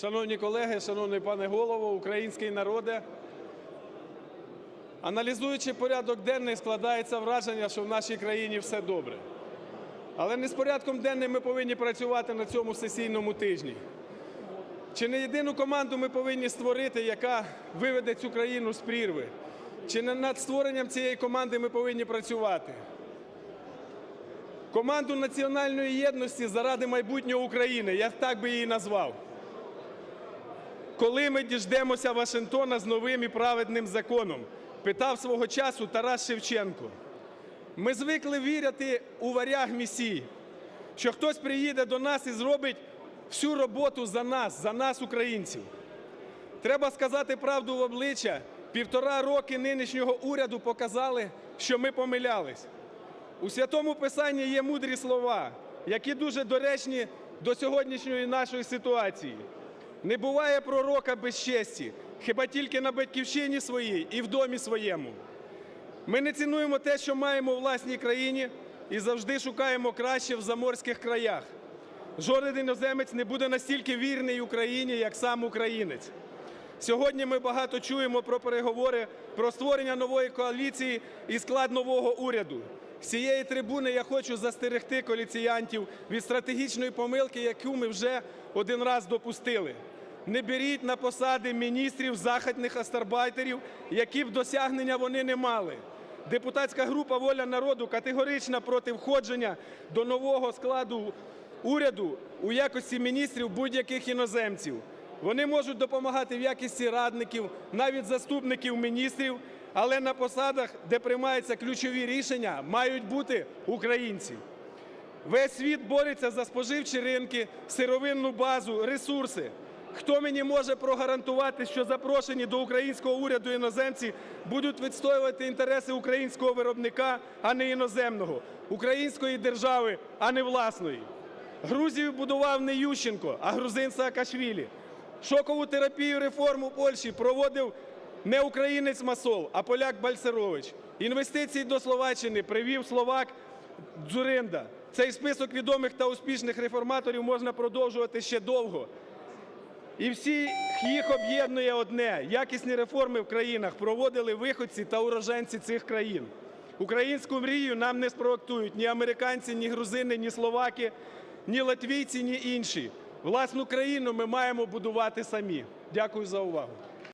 Шановні колеги, шановний пане голово, український народе. Аналізуючи порядок денний, складається враження, що в нашій країні все добре. Але не з порядком денним ми повинні працювати на цьому сесійному тижні. Чи не єдину команду ми повинні створити, яка виведе цю країну з прірви? Чи не над створенням цієї команди ми повинні працювати? Команду національної єдності заради майбутнього України, я так би її назвав. Коли ми діждемося Вашингтона з новим і праведним законом, питав свого часу Тарас Шевченко. Ми звикли вірити у варяг місій, що хтось приїде до нас і зробить всю роботу за нас, за нас, українців. Треба сказати правду в обличчя. Півтора роки нинішнього уряду показали, що ми помилялись. У святому писанні є мудрі слова, які дуже доречні до сьогоднішньої нашої ситуації. Не буває пророка без честі, хіба тільки на батьківщині своїй і в домі своєму. Ми не цінуємо те, що маємо у власній країні, і завжди шукаємо краще в заморських краях. Жоден іноземець не буде настільки вірний Україні, як сам українець. Сьогодні ми багато чуємо про переговори, про створення нової коаліції і склад нового уряду. З цієї трибуни я хочу застерегти коаліціянтів від стратегічної помилки, яку ми вже один раз допустили. Не беріть на посади міністрів західних астарбайтерів, які б досягнення вони не мали. Депутатська група Воля народу категорично проти входження до нового складу уряду у якості міністрів будь-яких іноземців. Вони можуть допомагати в якості радників, навіть заступників міністрів, але на посадах, де приймаються ключові рішення, мають бути українці. Весь світ бореться за споживчі ринки, сировинну базу, ресурси. Хто мені може прогарантувати, що запрошені до українського уряду іноземці будуть відстоювати інтереси українського виробника, а не іноземного, української держави, а не власної? Грузію будував не Ющенко, а грузин Саакашвілі. Шокову терапію реформу Польщі проводив не українець Масол, а поляк Бальцерович. Інвестиції до Словаччини привів словак Дзуринда. Цей список відомих та успішних реформаторів можна продовжувати ще довго. І всіх їх об'єднує одне: якісні реформи в країнах проводили виходці та уроженці цих країн. Українську мрію нам не спроектують ні американці, ні грузини, ні словаки, ні латвійці, ні інші. Власну країну ми маємо будувати самі. Дякую за увагу.